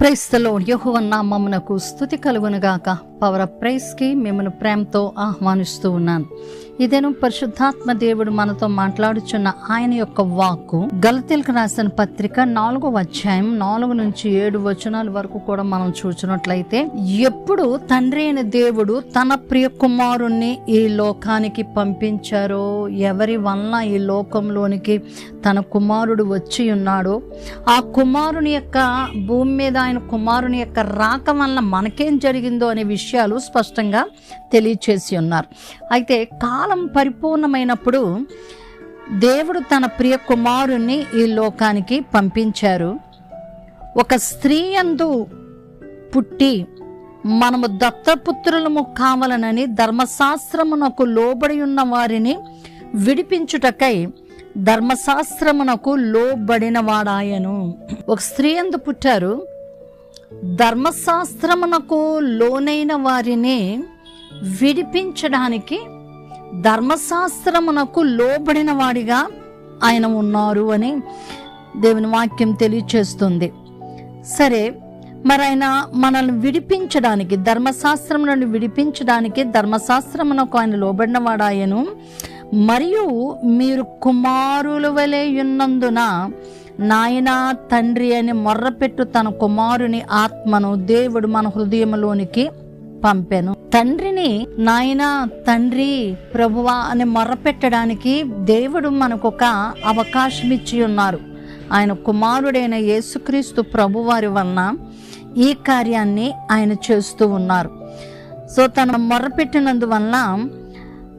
క్రైస్తలో యహోవన్న నామమునకు స్థుతి కలుగునుగాక. పవర్ ఆఫ్ ప్రైస్కి మిమ్మల్ని ప్రేమతో ఆహ్వానిస్తూ ఉన్నాను. ఇదేను పరిశుద్ధాత్మ దేవుడు మనతో మాట్లాడుచున్న ఆయన యొక్క వాక్కు. గలతీలకు రాసిన పత్రిక నాలుగో అధ్యాయం నాలుగు నుంచి ఏడు వచనాల వరకు కూడా మనం చూసినట్లయితే ఎప్పుడు తండ్రి అయిన దేవుడు తన ప్రియ కుమారుణ్ణి ఈ లోకానికి పంపించారో ఎవరి వలన ఈ లోకంలోనికి తన కుమారుడు వచ్చి ఉన్నాడో ఆ కుమారుని యొక్క భూమి మీద ఆయన కుమారుని యొక్క రాక వలన మనకేం జరిగిందో అనే విషయం విషయాలు స్పష్టంగా తెలియచేసి ఉన్నారు. అయితే కాలం పరిపూర్ణమైనప్పుడు దేవుడు తన ప్రియ కుమారుణ్ణి ఈ లోకానికి పంపించారు. ఒక స్త్రీ అందు పుట్టి మనము దత్తపుత్రులము కావాలనని ధర్మశాస్త్రమునకు లోబడి ఉన్న వారిని విడిపించుటకై ధర్మశాస్త్రమునకు లోబడిన వాడాయను ఒక స్త్రీ అందు పుట్టారు. ధర్మశాస్త్రమునకు లోనైన వారిని విడిపించడానికి ధర్మశాస్త్రమునకు లోబడిన వాడిగా ఆయన ఉన్నారు అని దేవుని వాక్యం తెలియచేస్తుంది. సరే మరి ఆయన మనల్ని విడిపించడానికి ధర్మశాస్త్రం నుండి విడిపించడానికి ధర్మశాస్త్రమునకు ఆయన లోబడిన వాడాయను మరియు మీరు కుమారుల వలె ఉన్నందున నాయనా తండ్రి అని మొర్రపెట్టు తన కుమారుని ఆత్మను దేవుడు మన హృదయంలోనికి పంపెను. తండ్రిని నాయన తండ్రి ప్రభువా అని మొర్రపెట్టడానికి దేవుడు మనకు ఒక అవకాశం ఇచ్చి ఉన్నారు ఆయన కుమారుడైన యేసుక్రీస్తు ప్రభువారి వలన ఈ కార్యాన్ని ఆయన చేస్తూ ఉన్నారు. సో తన మొర్రపెట్టినందువల్ల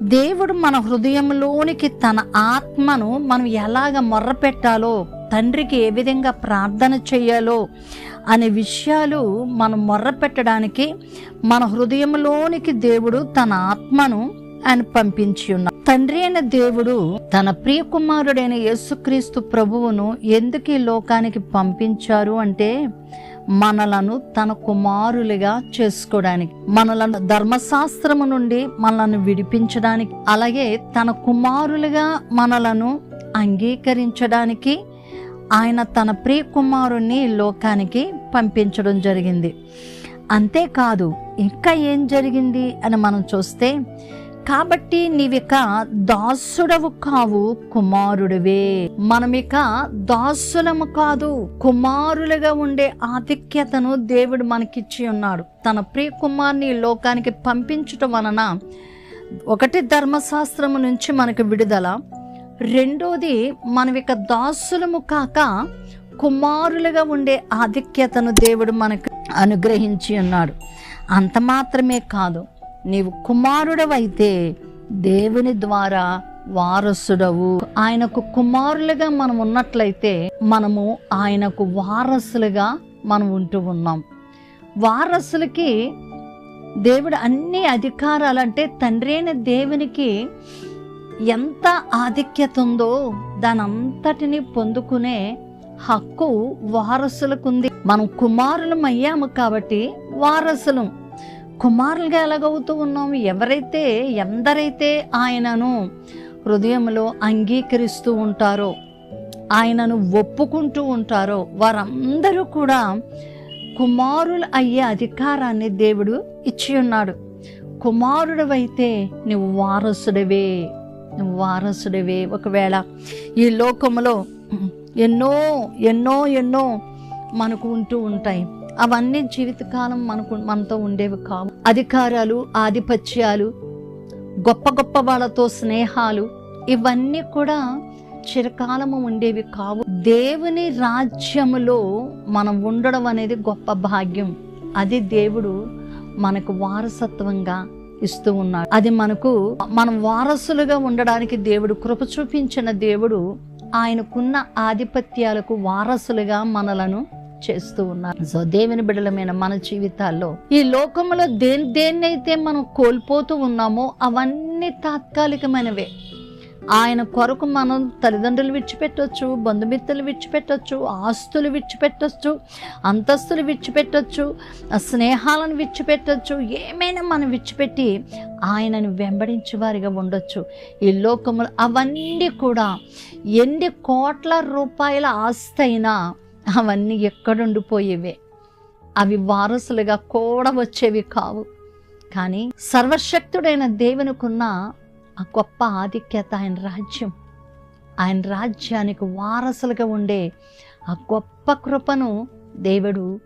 దేవుడు మన హృదయంలోనికి తన ఆత్మను మనం ఎలాగ మొర్రపెట్టాలో తండ్రికి ఏ విధంగా ప్రార్థన చేయాలో అనే విషయాలు మనం మొర్రపెట్టడానికి మన హృదయంలోనికి దేవుడు తన ఆత్మను ఆయన పంపించి ఉన్నారు. తండ్రి అయిన దేవుడు తన ప్రియ కుమారుడైన యేసుక్రీస్తు ప్రభువును ఎందుకు ఈ లోకానికి పంపించారు అంటే మనలను తన కుమారులుగా చేసుకోవడానికి మనలను ధర్మశాస్త్రము నుండి మనలను విడిపించడానికి అలాగే తన కుమారులుగా మనలను అంగీకరించడానికి ఆయన తన ప్రియ కుమారుణ్ణి లోకానికి పంపించడం జరిగింది. అంతేకాదు ఇంకా ఏం జరిగింది అని మనం చూస్తే కాబట్టి నీవిక దాసుడవు కావు కుమారుడివే. మనమిక దాసులము కాదు కుమారులుగా ఉండే ఆధిక్యతను దేవుడు మనకిచ్చి ఉన్నాడు. తన ప్రియ కుమార్ని లోకానికి పంపించటం వలన ఒకటి ధర్మశాస్త్రము నుంచి మనకు విడుదల రెండోది మనం ఇక దాసులము కాక కుమారులుగా ఉండే ఆధిక్యతను దేవుడు మనకు అనుగ్రహించి ఉన్నాడు. అంత మాత్రమే కాదు నీవు కుమారుడవైతే దేవుని ద్వారా వారసుడవు. ఆయనకు కుమారులుగా మనం ఉన్నట్లయితే మనము ఆయనకు వారసులుగా మనం ఉంటూ ఉన్నాం. వారసులకి దేవుడు అన్ని అధికారాలు అంటే తండ్రి అయిన దేవునికి ఎంత ఆధిక్యత ఉందో దానంతటిని పొందుకునే హక్కు వారసులకుంది. మనం కుమారులం అయ్యాము కాబట్టి వారసులం. కుమారులుగా ఎలాగవుతూ ఉన్నాము? ఎవరైతే ఎందరైతే ఆయనను హృదయంలో అంగీకరిస్తూ ఉంటారో ఆయనను ఒప్పుకుంటూ ఉంటారో వారందరూ కూడా కుమారులు అయ్యే అధికారాన్ని దేవుడు ఇచ్చి ఉన్నాడు కుమారుడవైతే నువ్వు వారసుడివే. నువ్వు వారసుడివే. ఒకవేళ ఈ లోకములో ఎన్నో ఎన్నో ఎన్నో మనకు ఉంటూ ఉంటాయి. అవన్నీ జీవితకాలం మనకు మనతో ఉండేవి కావు. అధికారాలు ఆధిపత్యాలు గొప్ప గొప్ప వాళ్ళతో స్నేహాలు ఇవన్నీ కూడా చిరకాలము ఉండేవి కావు. దేవుని రాజ్యములో మనం ఉండడం అనేది గొప్ప భాగ్యం. అది దేవుడు మనకు వారసత్వంగా ఇస్తూ ఉన్నాడు. అది మనకు మనం వారసులుగా ఉండడానికి దేవుడు కృప చూపించిన దేవుడు ఆయనకున్న ఆధిపత్యాలకు వారసులుగా మనలను చేస్తూ ఉన్నారు. సో దేవుని బిడలమైన మన జీవితాల్లో ఈ లోకంలో దేని దేన్నైతే మనం కోల్పోతూ ఉన్నామో అవన్నీ తాత్కాలికమైనవే. ఆయన కొరకు మనం తల్లిదండ్రులు విడిచిపెట్టొచ్చు బంధుమిత్రులు విడిచిపెట్టొచ్చు ఆస్తులు విడిచిపెట్టచ్చు అంతస్తులు విడిచిపెట్టొచ్చు స్నేహాలను విడిచిపెట్టొచ్చు ఏమైనా మనం విడిచిపెట్టి ఆయనను వెంబడించే వారిగా ఉండొచ్చు. ఈ లోకములు అవన్నీ కూడా ఎన్ని కోట్ల రూపాయల ఆస్తి అయినా అవన్నీ ఎక్కడుండిపోయేవే. అవి వారసులుగా కూడా వచ్చేవి కావు. కానీ సర్వశక్తుడైన దేవునికున్న ఆ గొప్ప ఆధిక్యత ఆయన రాజ్యం. ఆయన రాజ్యానికి వారసులుగా ఉండే ఆ గొప్ప కృపను దేవుడు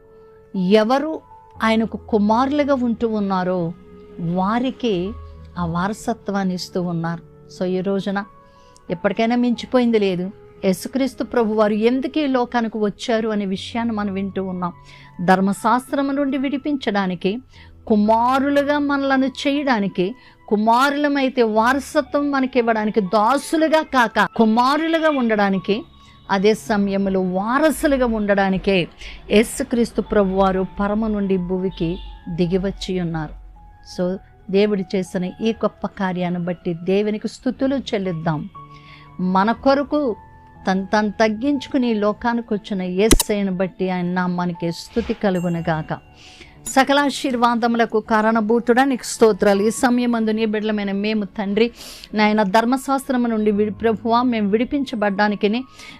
ఎవరు ఆయనకు కుమారులుగా ఉంటూ ఉన్నారో వారికి ఆ వారసత్వాన్ని ఇస్తూ ఉన్నారు. సో ఈ రోజున ఎప్పటికైనా మించిపోయింది లేదు. యేసుక్రీస్తు ప్రభు వారు ఎందుకు ఈ లోకానికి వచ్చారు అనే విషయాన్ని మనం వింటూ ఉన్నాం. ధర్మశాస్త్రం నుండి విడిపించడానికి కుమారులుగా మనలను చేయడానికి కుమారులమైతే వారసత్వం మనకి ఇవ్వడానికి దాసులుగా కాక కుమారులుగా ఉండడానికి అదే సమయంలో వారసులుగా ఉండడానికే యేసుక్రీస్తు ప్రభు వారు పరమ నుండి భూమికి దిగివచ్చి ఉన్నారు. సో దేవుడు చేసిన ఈ గొప్ప కార్యాన్ని బట్టి దేవునికి స్థుతులు చెల్లిద్దాం. మన కొరకు తను తను తగ్గించుకుని లోకానికి వచ్చిన ఎస్ఐని బట్టి ఆయన నామానికి స్థుతి కలుగునగాక సకలాశీర్వాదములకు కారణభూతుడా. నీకు స్తోత్రాలు. ఈ సమయమందు నీ బిడ్డలమైన మేము తండ్రి నాయన ధర్మశాస్త్రము నుండి విడి ప్రభువా మేము విడిపించబడ్డానికి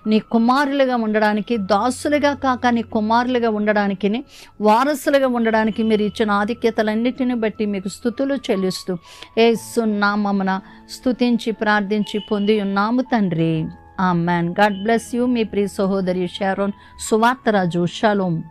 నీ కుమారులుగా ఉండడానికి దాసులుగా కాక నీ కుమారులుగా ఉండడానికి వారసులుగా ఉండడానికి మీరు ఇచ్చిన ఆధిక్యతలన్నిటిని బట్టి మీకు స్థుతులు చెల్లిస్తూ ఏ సున్నామమున స్థుతించి ప్రార్థించి పొంది ఉన్నాము తండ్రి. Amen God bless you మీ ప్రియ సహోదరి షారోన్. సువార్తరాజు షలోం.